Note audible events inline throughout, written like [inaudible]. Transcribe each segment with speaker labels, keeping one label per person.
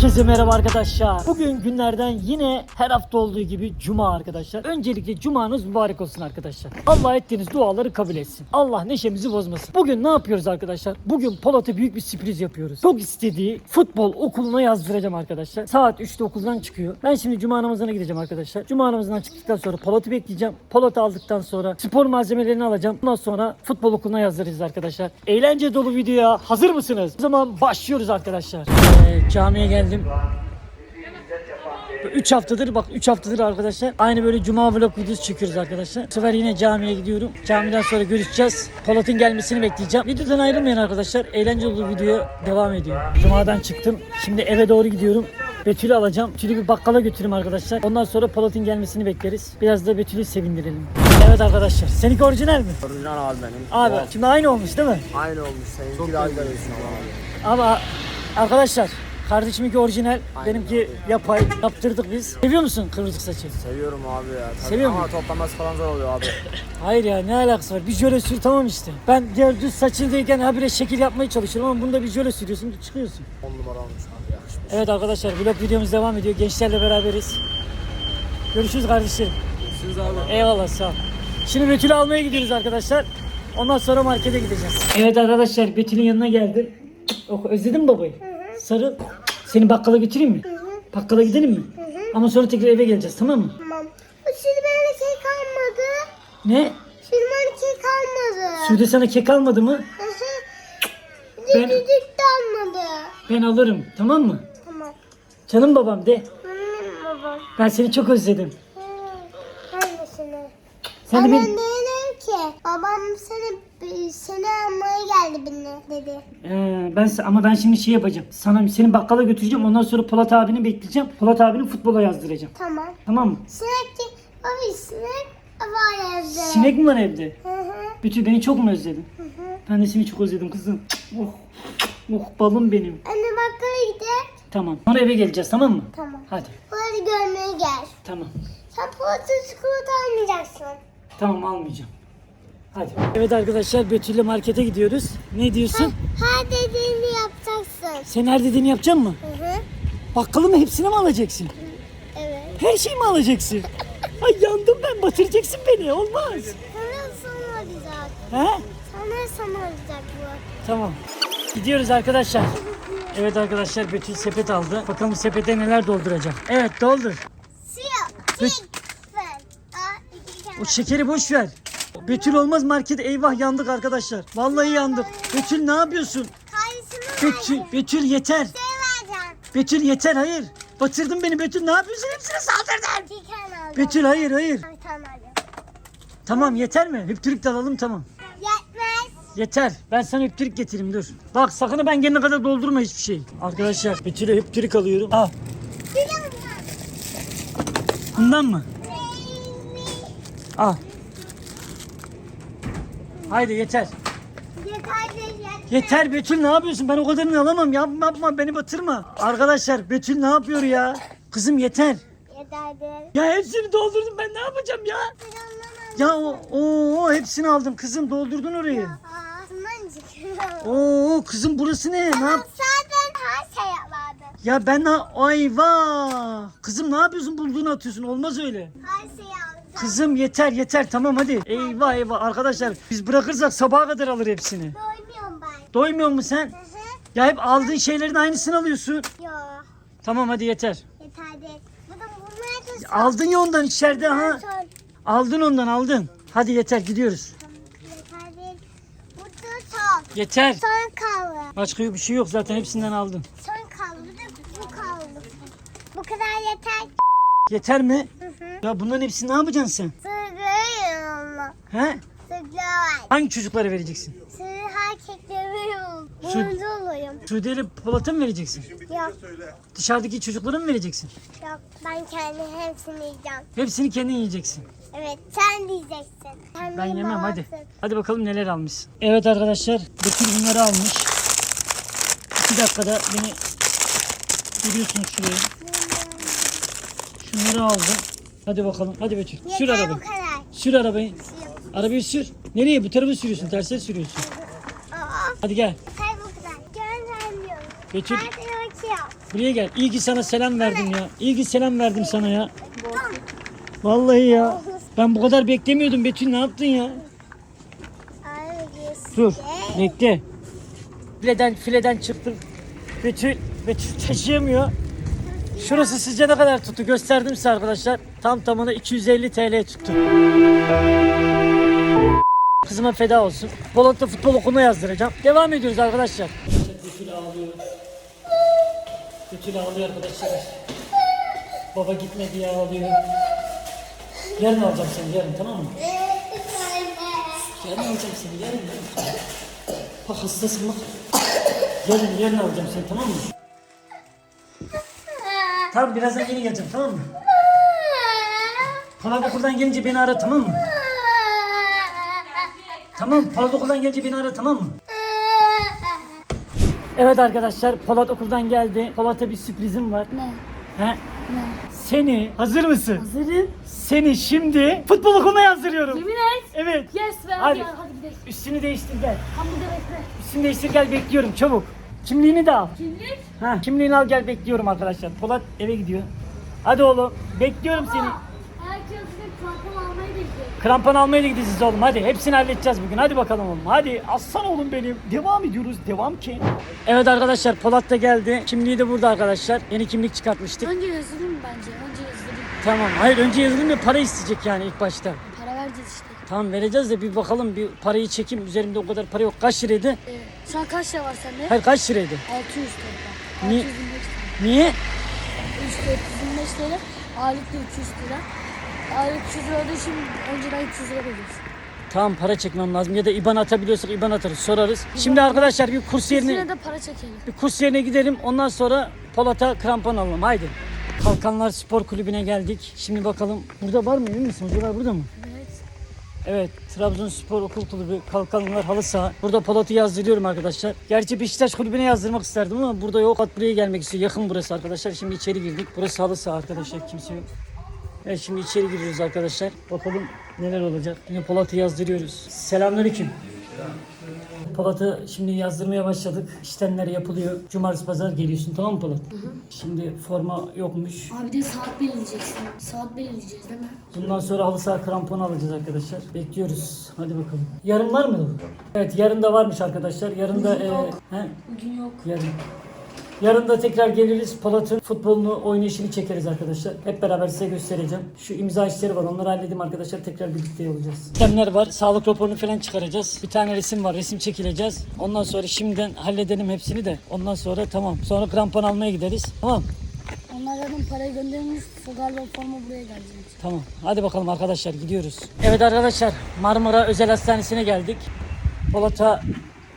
Speaker 1: Herkese merhaba arkadaşlar. Bugün günlerden yine her hafta olduğu gibi cuma arkadaşlar. Öncelikle cumanız mübarek olsun arkadaşlar. Allah ettiğiniz duaları kabul etsin. Allah neşemizi bozmasın. Bugün ne yapıyoruz arkadaşlar? Bugün Polat'a büyük bir sürpriz yapıyoruz. Çok istediği futbol okuluna yazdıracağım arkadaşlar. Saat 3'te okuldan çıkıyor. Ben şimdi cuma namazına gideceğim arkadaşlar. Cuma namazından çıktıktan sonra Polat'ı bekleyeceğim. Polat'ı aldıktan sonra spor malzemelerini alacağım. Ondan sonra futbol okuluna yazdıracağız arkadaşlar. Eğlence dolu videoya hazır mısınız? O zaman başlıyoruz arkadaşlar. Ee, camiye geldim. 3 haftadır bak 3 haftadır arkadaşlar aynı böyle cuma vlog videosu çekiyoruz arkadaşlar. Bu sefer yine camiye gidiyorum. Camiden sonra görüşeceğiz. Polat'ın gelmesini bekleyeceğim. Videodan ayrılmayın arkadaşlar. Eğlenceli bir video devam ediyor. Cumadan çıktım. Şimdi eve doğru gidiyorum. Betül'ü alacağım. Betül'ü bir bakkala götüreyim arkadaşlar. Ondan sonra Polat'ın gelmesini bekleriz. Biraz da Betül'ü sevindirelim. Evet arkadaşlar. Seninki orijinal mi?
Speaker 2: Orijinal abi benim.
Speaker 1: Abi
Speaker 2: Doğal.
Speaker 1: şimdi aynı olmuş değil mi?
Speaker 2: Aynı olmuş. Seninki güzel olsun abi.
Speaker 1: Ama arkadaşlar kardeşiminki orijinal,
Speaker 2: Aynen
Speaker 1: benimki yapay. Yaptırdık biz. Seviyor musun kıvırcık saçı?
Speaker 2: Seviyorum abi ya. Tabii
Speaker 1: Seviyor
Speaker 2: Ama
Speaker 1: musun?
Speaker 2: toplaması falan zor oluyor abi. [laughs]
Speaker 1: Hayır ya ne alakası var? Bir jöle sür tamam işte. Ben diğer düz saçındayken habire şekil yapmaya çalışıyorum ama bunda bir jöle sürüyorsun çıkıyorsun.
Speaker 2: 10 numara olmuş abi yakışmış.
Speaker 1: Evet arkadaşlar vlog videomuz devam ediyor. Gençlerle beraberiz. Görüşürüz kardeşlerim.
Speaker 2: Siz abi.
Speaker 1: Eyvallah sağ ol. Şimdi Betül'ü almaya gidiyoruz arkadaşlar. Ondan sonra markete gideceğiz. Evet arkadaşlar Betül'ün yanına geldim. Oh, özledin mi babayı? Sarıl. Seni bakkala götüreyim mi? Bakkala gidelim mi? Ama sonra tekrar eve geleceğiz tamam mı?
Speaker 3: Tamam. Şimdi bana kek almadı.
Speaker 1: Ne?
Speaker 3: Şimdi bana kek almadı.
Speaker 1: Sude sana kek almadı mı?
Speaker 3: Hı hı.
Speaker 1: Ben-
Speaker 3: düdük de almadı.
Speaker 1: Ben alırım tamam mı?
Speaker 3: Tamam.
Speaker 1: Canım babam de.
Speaker 3: Benim babam.
Speaker 1: Ben seni çok özledim.
Speaker 3: Hı. Hangisini?
Speaker 1: Sen de
Speaker 3: Ama
Speaker 1: beni...
Speaker 3: dedim ki babam seni seni almaya geldi beni dedi.
Speaker 1: Ee, ben ama ben şimdi şey yapacağım. Sana seni bakkala götüreceğim. Ondan sonra Polat abini bekleyeceğim. Polat abini futbola yazdıracağım.
Speaker 3: Tamam.
Speaker 1: Tamam mı?
Speaker 3: Sinek baba sinek var evde.
Speaker 1: Sinek mi var evde?
Speaker 3: Hı hı.
Speaker 1: Bütün beni çok mu özledin?
Speaker 3: Hı hı.
Speaker 1: Ben de seni çok özledim kızım. Oh, oh balım benim.
Speaker 3: Anne bakkala gidelim.
Speaker 1: Tamam. Sonra eve geleceğiz tamam mı?
Speaker 3: Tamam.
Speaker 1: Hadi.
Speaker 3: Hadi görmeye gel.
Speaker 1: Tamam.
Speaker 3: Sen poğaça çikolata almayacaksın.
Speaker 1: Tamam almayacağım. Hadi. Evet arkadaşlar Betül'le markete gidiyoruz. Ne diyorsun?
Speaker 3: Her dediğini yapacaksın.
Speaker 1: Sen her dediğini yapacak mı?
Speaker 3: Hı hı.
Speaker 1: Bakkalı mı hepsini mi alacaksın?
Speaker 3: Evet.
Speaker 1: Her şeyi mi alacaksın? Ay yandım ben batıracaksın beni olmaz.
Speaker 3: Sana son olacak.
Speaker 1: He?
Speaker 3: Sana son olacak bu.
Speaker 1: Tamam. Gidiyoruz arkadaşlar. Evet arkadaşlar Betül sepet aldı. Bakalım sepete neler dolduracak. Evet doldur.
Speaker 3: Siyah. Tane.
Speaker 1: O şekeri boş ver. Betül olmaz market eyvah yandık arkadaşlar. Vallahi yandık. Betül ne yapıyorsun? Betül, Betül yeter.
Speaker 3: Şey vereceğim.
Speaker 1: Betül yeter hayır. Batırdın beni Betül ne yapıyorsun hepsine saldırdın.
Speaker 3: İki tane alacağım.
Speaker 1: Betül hayır hayır.
Speaker 3: Bir tane alacağım.
Speaker 1: Tamam yeter mi? Hüptürük de alalım tamam.
Speaker 3: Yetmez.
Speaker 1: Yeter. Ben sana hüptürük getireyim dur. Bak sakın ben gelene kadar doldurma hiçbir şey. Arkadaşlar Betül'e hüptürük alıyorum. Al. Bundan mı? Al. Haydi yeter.
Speaker 3: Yeter de yetmez.
Speaker 1: Yeter Betül ne yapıyorsun? Ben o kadarını alamam. Yapma yapma beni batırma. Arkadaşlar Betül ne yapıyor ya? Kızım yeter.
Speaker 3: Yeter de.
Speaker 1: Ya hepsini doldurdum ben ne yapacağım ya? Ya o, o hepsini aldım kızım doldurdun orayı.
Speaker 3: Ağzından çıkıyor.
Speaker 1: Oo kızım burası ne? Ne yap?
Speaker 3: Zaten her şey vardı.
Speaker 1: Ya ben ne? Ayva. Kızım ne yapıyorsun bulduğunu atıyorsun. Olmaz öyle.
Speaker 3: Her aldım.
Speaker 1: Kızım yeter yeter tamam hadi. Eyvah eyvah arkadaşlar biz bırakırsak sabaha kadar alır hepsini.
Speaker 3: Doymuyorum ben.
Speaker 1: Doymuyor musun sen?
Speaker 3: Hı hı.
Speaker 1: Ya hep aldığın şeylerin aynısını alıyorsun.
Speaker 3: Yo.
Speaker 1: Tamam hadi yeter.
Speaker 3: Yeter. Bu da da
Speaker 1: Aldın ya ondan içeride ha.
Speaker 3: son.
Speaker 1: Aldın ondan aldın. Hadi yeter gidiyoruz.
Speaker 3: Yeter değil. Bu da son.
Speaker 1: Yeter.
Speaker 3: Son kaldı.
Speaker 1: Başka bir şey yok zaten hepsinden aldın.
Speaker 3: Son kaldı. Bir de bu kaldı. Bu kadar yeter.
Speaker 1: Yeter mi?
Speaker 3: Hı hı.
Speaker 1: Ya bunların hepsini ne yapacaksın sen?
Speaker 3: Sığırıyorum ama.
Speaker 1: He?
Speaker 3: Sığırıyorum.
Speaker 1: Hangi çocuklara vereceksin?
Speaker 3: Sığır erkekleriyorum.
Speaker 1: Su-
Speaker 3: Burnunda olayım.
Speaker 1: Sude ile Polat'a mı vereceksin?
Speaker 3: Yok.
Speaker 1: Dışarıdaki çocuklara mı vereceksin?
Speaker 3: Yok. Ben kendi hepsini yiyeceğim.
Speaker 1: Hepsini kendin yiyeceksin.
Speaker 3: Evet. Sen diyeceksin. Sen
Speaker 1: Ben yemem hadi.
Speaker 3: babamsın.
Speaker 1: Hadi bakalım neler almışsın. Evet arkadaşlar Betül bunları almış. İki dakikada beni görüyorsunuz şuraya. Şunları aldım. Hadi bakalım. Hadi Betül. Sür
Speaker 3: Yeter
Speaker 1: arabayı.
Speaker 3: bu kadar.
Speaker 1: Sür arabayı. Arabayı sür. Nereye? Bu tarafa sürüyorsun. Terse sürüyorsun.
Speaker 3: Aa,
Speaker 1: Hadi gel.
Speaker 3: yeter bu kadar. Göndermiyorum.
Speaker 1: Betül
Speaker 3: Hadi bakıyorum.
Speaker 1: Buraya gel. İyi ki sana selam verdim ya. İyi ki selam verdim sana ya. Vallahi ya. Ben bu kadar beklemiyordum Betül ne yaptın ya? Dur. Bekle. Fileden fileden çıktım. Betül, Betül taşıyamıyor. Şurası sizce ne kadar tuttu? Gösterdim size arkadaşlar. Tam tamına 250 TL tuttu. Kızıma feda olsun. Polat'ta futbol okuluna yazdıracağım. Devam ediyoruz arkadaşlar. Betül ağlıyor. Betül ağlıyor arkadaşlar. Baba gitme diye ağlıyor. Yarın alacağım seni yarın tamam mı? Yarın alacağım seni yarın. yarın. Bak hastasın bak. Yarın yarın alacağım seni tamam mı? Tamam birazdan yeni geleceğim tamam mı? Polat okuldan gelince beni ara tamam mı? Tamam Polat okuldan gelince beni ara tamam mı? Evet arkadaşlar Polat okuldan geldi. Polat'a bir sürprizim var.
Speaker 3: Ne?
Speaker 1: He? Seni hazır mısın?
Speaker 4: Hazırım.
Speaker 1: Seni şimdi futbol okuluna yazdırıyorum.
Speaker 4: Yemin et.
Speaker 1: Evet.
Speaker 4: Yes be.
Speaker 1: Hadi.
Speaker 4: Hadi. Hadi, hadi gidelim.
Speaker 1: Üstünü değiştir gel.
Speaker 4: Tam burada bekle.
Speaker 1: Üstünü değiştir gel bekliyorum çabuk. Kimliğini de al.
Speaker 4: Kimlik?
Speaker 1: Ha, kimliğini al gel bekliyorum arkadaşlar. Polat eve gidiyor. Hadi oğlum bekliyorum seni.
Speaker 4: Herkes bir tampon almaya gidiyor.
Speaker 1: Krampon almaya da gideceğiz oğlum hadi. Hepsini halledeceğiz bugün. Hadi bakalım oğlum. Hadi aslan oğlum benim. Devam ediyoruz. Devam ki. Evet arkadaşlar Polat da geldi. Kimliği de burada arkadaşlar. Yeni kimlik çıkartmıştık.
Speaker 4: Önce yazılım bence. Önce yazılım.
Speaker 1: Tamam. Hayır önce yazılım ve para isteyecek yani ilk başta.
Speaker 4: İşte.
Speaker 1: Tamam vereceğiz de bir bakalım bir parayı çekeyim. Üzerimde o kadar para yok. Kaç liraydı?
Speaker 4: Ee, şu an kaç lira var sende?
Speaker 1: Hayır kaç liraydı?
Speaker 4: 600 TL.
Speaker 1: Niye?
Speaker 4: 625 TL.
Speaker 1: Niye?
Speaker 4: 325 TL. Aylık da 300 lira. Aylık 300 lira olduğu için önceden 300 lira veriyoruz.
Speaker 1: Tamam para çekmem lazım ya da IBAN atabiliyorsak IBAN atarız sorarız. Şimdi arkadaşlar bir kurs yerine
Speaker 4: Üstüne de para çekelim.
Speaker 1: bir kurs yerine gidelim ondan sonra Polat'a krampon alalım haydi. Kalkanlar Spor Kulübü'ne geldik. Şimdi bakalım burada var mı emin misin? Hocalar burada mı?
Speaker 4: Evet.
Speaker 1: Evet Trabzonspor Okul Kulübü Kalkanlar Halı Saha. Burada Polat'ı yazdırıyorum arkadaşlar. Gerçi Beşiktaş Kulübü'ne yazdırmak isterdim ama burada yok. Polat buraya gelmek istiyor. Yakın burası arkadaşlar. Şimdi içeri girdik. Burası halı saha arkadaşlar. Kimse yok. Evet şimdi içeri giriyoruz arkadaşlar. Bakalım neler olacak. Yine Polat'ı yazdırıyoruz. Selamünaleyküm. Polat'ı şimdi yazdırmaya başladık. İşlemler yapılıyor. Cumartesi pazar geliyorsun tamam mı Polat? Şimdi forma yokmuş.
Speaker 4: Abi de saat belirleyeceksin. Saat belirleyeceğiz değil mi?
Speaker 1: Bundan sonra halı saha kramponu alacağız arkadaşlar. Bekliyoruz. Hadi bakalım. Yarın var mı? Evet yarın da varmış arkadaşlar. Yarın da e,
Speaker 4: Yok.
Speaker 1: he,
Speaker 4: Bugün yok.
Speaker 1: yarın. Yarın da tekrar geliriz. Polat'ın futbolunu, oynayışını çekeriz arkadaşlar. Hep beraber size göstereceğim. Şu imza işleri var. Onları halledeyim arkadaşlar. Tekrar birlikte olacağız. Sistemler var. Sağlık raporunu falan çıkaracağız. Bir tane resim var. Resim çekileceğiz. Ondan sonra şimdiden halledelim hepsini de. Ondan sonra tamam. Sonra krampon almaya gideriz. Tamam.
Speaker 4: Onlar zaten parayı göndermiş. Galiba forma buraya gelecek.
Speaker 1: Tamam. Hadi bakalım arkadaşlar gidiyoruz. Evet arkadaşlar Marmara Özel Hastanesi'ne geldik. Polat'a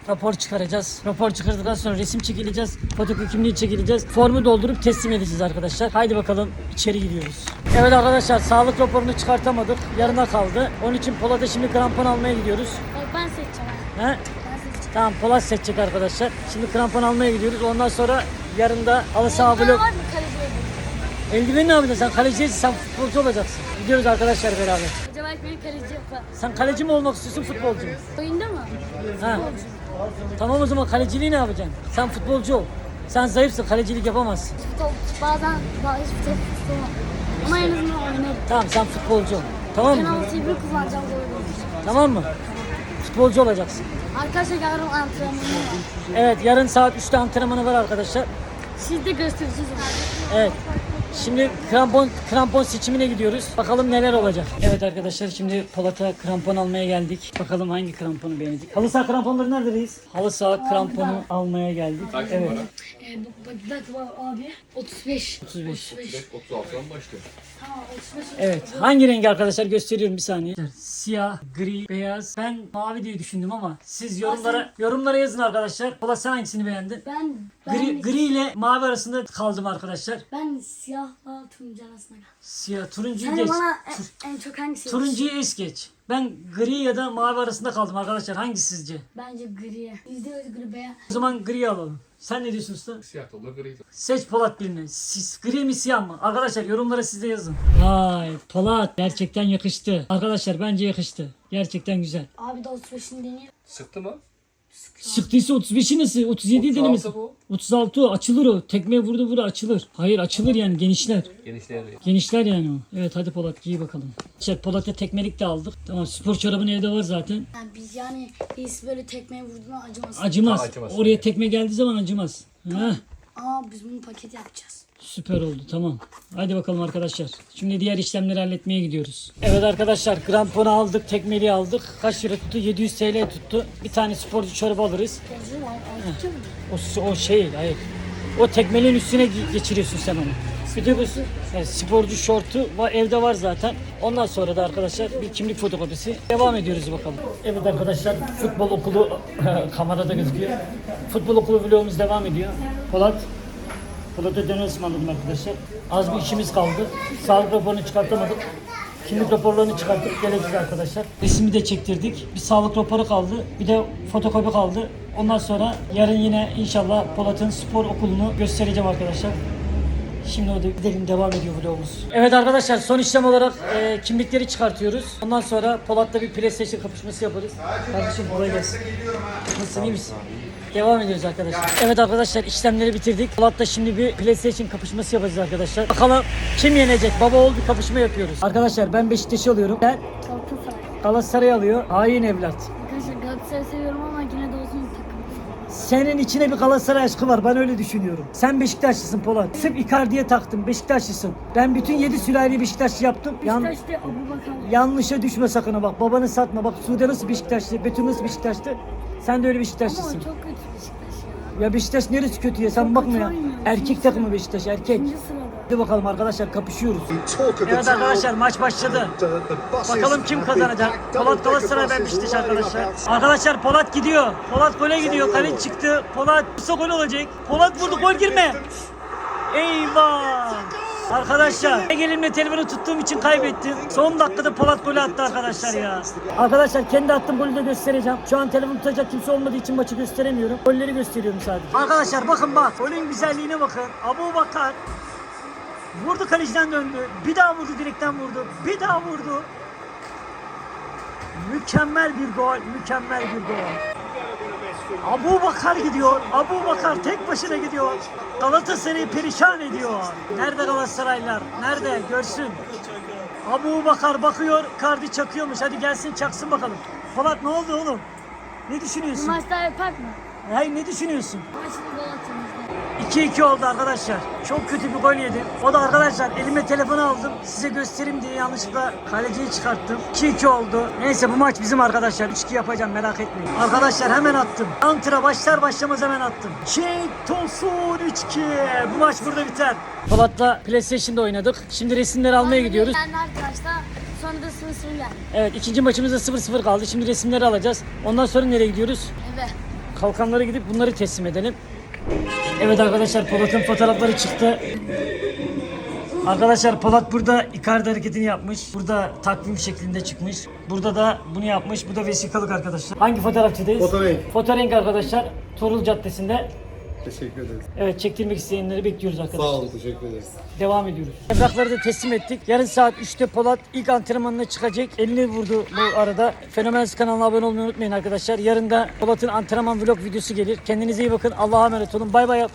Speaker 1: rapor çıkaracağız. Rapor çıkardıktan sonra resim çekileceğiz. Fotokopi kimliği çekileceğiz. Formu doldurup teslim edeceğiz arkadaşlar. Haydi bakalım içeri gidiyoruz. Evet arkadaşlar sağlık raporunu çıkartamadık. Yarına kaldı. Onun için Polat'a şimdi krampon almaya gidiyoruz.
Speaker 4: Bak ben seçeceğim.
Speaker 1: He? Tamam Polat seçecek arkadaşlar. Şimdi krampon almaya gidiyoruz. Ondan sonra yarın da halı saha
Speaker 4: Eldiven
Speaker 1: blok. Eldiveni ne yapacaksın? Sen kaleci değilsin, sen futbolcu olacaksın. Gidiyoruz arkadaşlar beraber.
Speaker 4: İlk beni kaleci yapar.
Speaker 1: Sen kaleci mi olmak istiyorsun futbolcu mu?
Speaker 4: Oyunda mı?
Speaker 1: Ha.
Speaker 4: Futbolcu.
Speaker 1: Tamam o zaman kaleciliği ne yapacaksın? Sen futbolcu ol. Sen zayıfsın kalecilik yapamazsın.
Speaker 4: Futbol, bazen bazı futbol tutamam. Ama en azından oynarım.
Speaker 1: Tamam sen futbolcu ol. Tamam mı?
Speaker 4: Penaltıyı bir kullanacağım gol olur.
Speaker 1: Tamam mı? Futbolcu olacaksın.
Speaker 4: Arkadaşlar yarın antrenmanı var.
Speaker 1: Evet yarın saat 3'te antrenmanı var arkadaşlar.
Speaker 4: Siz de göstereceğiz.
Speaker 1: Evet. Şimdi krampon krampon seçimine gidiyoruz. Bakalım neler olacak. Evet arkadaşlar şimdi Polat'a krampon almaya geldik. Bakalım hangi kramponu beğendik. Halı saha kramponları neredeyiz? Halı saha kramponu almaya geldik. Evet.
Speaker 4: Ee, bak, bak, bak abi. 35.
Speaker 1: 35.
Speaker 4: 35.
Speaker 5: 36'dan başlıyor.
Speaker 4: Tamam 35.
Speaker 1: Evet. Hangi rengi arkadaşlar gösteriyorum bir saniye. Siyah, gri, beyaz. Ben mavi diye düşündüm ama siz yorumlara yorumlara yazın arkadaşlar. Polat sen hangisini beğendin?
Speaker 4: Ben ben,
Speaker 1: Gri, gri ile mavi arasında kaldım arkadaşlar.
Speaker 4: ben siyahla turuncu arasında kaldım.
Speaker 1: Siyah, turuncuyu
Speaker 4: Sen
Speaker 1: geç.
Speaker 4: bana en, en çok hangisi?
Speaker 1: Turuncuyu es geç. Ben gri ya da mavi arasında kaldım arkadaşlar. Hangisi sizce?
Speaker 4: Bence griye. Yüzde yüz gri beyaz.
Speaker 1: O zaman gri alalım. Sen ne diyorsun usta?
Speaker 5: Siyah da olur, gri de.
Speaker 1: Seç Polat birini. Siz, gri mi siyah mı? Arkadaşlar yorumlara siz de yazın. Vay Polat gerçekten yakıştı. Arkadaşlar bence yakıştı. Gerçekten güzel.
Speaker 4: Abi de 35'ini deneyelim.
Speaker 5: Sıktı mı?
Speaker 1: Sıktıysa 35'i nasıl? 37 denemesi.
Speaker 2: 36 bu.
Speaker 1: 36 o. Açılır o. Tekme vurdu vura açılır. Hayır açılır yani genişler.
Speaker 2: Genişler.
Speaker 1: Genişler yani o. Evet hadi Polat giy bakalım. Şey Polat'a tekmelik de aldık. Tamam spor çorabın evde var zaten.
Speaker 4: Yani biz yani biz böyle tekmeye vurduğunda acımasın.
Speaker 1: Acımaz.
Speaker 2: Acımaz.
Speaker 1: Oraya tekme geldiği zaman acımaz. Heh.
Speaker 4: Aa biz bunu paket yapacağız.
Speaker 1: Süper oldu tamam. Hadi bakalım arkadaşlar. Şimdi diğer işlemleri halletmeye gidiyoruz. Evet arkadaşlar kramponu aldık, tekmeliği aldık. Kaç lira tuttu? 700 TL tuttu. Bir tane sporcu çorabı alırız. O, o şey hayır. O tekmeliğin üstüne geçiriyorsun sen onu. Bir de bu yani sporcu şortu var, evde var zaten. Ondan sonra da arkadaşlar bir kimlik fotokopisi. Devam ediyoruz bakalım. Evet arkadaşlar futbol okulu [laughs] kamerada gözüküyor. Futbol okulu vlogumuz devam ediyor. Polat Polat'a döner ısmarladım arkadaşlar. Az bir işimiz kaldı. Sağlık raporunu çıkartamadık. Kimlik raporlarını çıkarttık geleceğiz arkadaşlar. Resmi de çektirdik. Bir sağlık raporu kaldı. Bir de fotokopi kaldı. Ondan sonra yarın yine inşallah Polat'ın spor okulunu göstereceğim arkadaşlar. Şimdi hadi gidelim devam ediyor vlogumuz. Evet arkadaşlar son işlem olarak e, kimlikleri çıkartıyoruz. Ondan sonra Polat'la bir PlayStation kapışması yaparız. Kardeşim kolay gelsin. Nasılsın iyi misin? Devam ediyoruz arkadaşlar. Evet arkadaşlar işlemleri bitirdik. Polat'la şimdi bir PlayStation kapışması yapacağız arkadaşlar. Bakalım kim yenecek? Baba oğul bir kapışma yapıyoruz. Arkadaşlar ben Beşiktaş'ı alıyorum. Ben
Speaker 4: Galatasaray.
Speaker 1: Alıyor. Hain evlat.
Speaker 4: Arkadaşlar Galatasaray seviyorum ama yine de olsun takım.
Speaker 1: Senin içine bir Galatasaray aşkı var. Ben öyle düşünüyorum. Sen Beşiktaşlısın Polat. Sırf Icardi'ye taktın. Beşiktaşlısın. Ben bütün 7 sülaleyi Beşiktaşlı yaptım. Yan,
Speaker 4: Beşiktaş'ta Abu Bakar.
Speaker 1: yanlışa düşme sakın ha bak. Babanı satma. Bak Sude nasıl Beşiktaşlı, Betül nasıl Beşiktaşlı. Sen de öyle
Speaker 4: Ama o
Speaker 1: Beşiktaşlısın.
Speaker 4: çok kötü Beşiktaş ya.
Speaker 1: Ya Beşiktaş neresi kötü ya? Sen
Speaker 4: Çok
Speaker 1: bakma
Speaker 4: kötü
Speaker 1: ya.
Speaker 4: oynuyor.
Speaker 1: Erkek takımı. Beşiktaş erkek.
Speaker 4: İkinci sırada.
Speaker 1: Hadi bakalım arkadaşlar kapışıyoruz. Evet arkadaşlar maç başladı. Bakalım kim kazanacak. Polat Galatasaray
Speaker 5: up
Speaker 1: arkadaşlar. Arkadaşlar Polat gidiyor. Polat gole gidiyor. Kale çıktı. Polat kısa gol olacak. Polat vurdu gol girme. Eyvah. Arkadaşlar elimle telefonu tuttuğum için kaybettim. Son dakikada Polat golü attı arkadaşlar ya. Arkadaşlar kendi attığım golü de göstereceğim. Şu an telefonu tutacak kimse olmadığı için maçı gösteremiyorum. Golleri gösteriyorum sadece. Arkadaşlar bakın bak. Golün güzelliğine bakın. Abu Bakar Vurdu kaleciden döndü. Bir daha vurdu direkten vurdu. Bir daha vurdu. Mükemmel bir gol. Mükemmel bir gol. Abu Bakar gidiyor. Abu Bakar tek başına gidiyor. Galatasaray'ı perişan ediyor. Nerede Galatasaraylılar? Nerede? Görsün. Abu Bakar bakıyor. Kardi çakıyormuş. Hadi gelsin çaksın bakalım. Polat ne oldu oğlum? Ne düşünüyorsun?
Speaker 4: maç daha yapar mı?
Speaker 1: Hayır ne düşünüyorsun?
Speaker 4: Maçını gol atımızda.
Speaker 1: 2-2 oldu arkadaşlar. Çok kötü bir gol yedim. O da arkadaşlar elime telefonu aldım. Size göstereyim diye yanlışlıkla kaleciyi çıkarttım. 2-2 oldu. Neyse bu maç bizim arkadaşlar. 3-2 yapacağım merak etmeyin. Arkadaşlar hemen attım. Antra başlar başlamaz hemen attım. Cenk Tosun 3-2. Bu maç burada biter. Polat'la PlayStation'da oynadık. Şimdi resimleri almaya gidiyoruz.
Speaker 4: Yani arkadaşlar sonra da sıvı sıvı geldi.
Speaker 1: Evet ikinci maçımızda 0-0 kaldı. Şimdi resimleri alacağız. Ondan sonra nereye gidiyoruz?
Speaker 4: Eve.
Speaker 1: kalkanlara gidip bunları teslim edelim. Evet arkadaşlar Polat'ın fotoğrafları çıktı. Arkadaşlar Polat burada Icardi hareketini yapmış. Burada takvim şeklinde çıkmış. Burada da bunu yapmış. Bu da vesikalık arkadaşlar. Hangi fotoğrafçıdayız?
Speaker 5: Fotorenk.
Speaker 1: Fotorenk arkadaşlar. Tuğrul Caddesi'nde.
Speaker 5: Teşekkür ederiz.
Speaker 1: Evet çektirmek isteyenleri bekliyoruz
Speaker 5: Sağ
Speaker 1: arkadaşlar.
Speaker 5: olun, teşekkür ederiz.
Speaker 1: Devam ediyoruz. Evrakları da teslim ettik. Yarın saat 3'te Polat ilk antrenmanına çıkacak. Elini vurdu bu arada. Fenomen kanalına abone olmayı unutmayın arkadaşlar. Yarın da Polat'ın antrenman vlog videosu gelir. Kendinize iyi bakın. Allah'a emanet olun. Bay bay.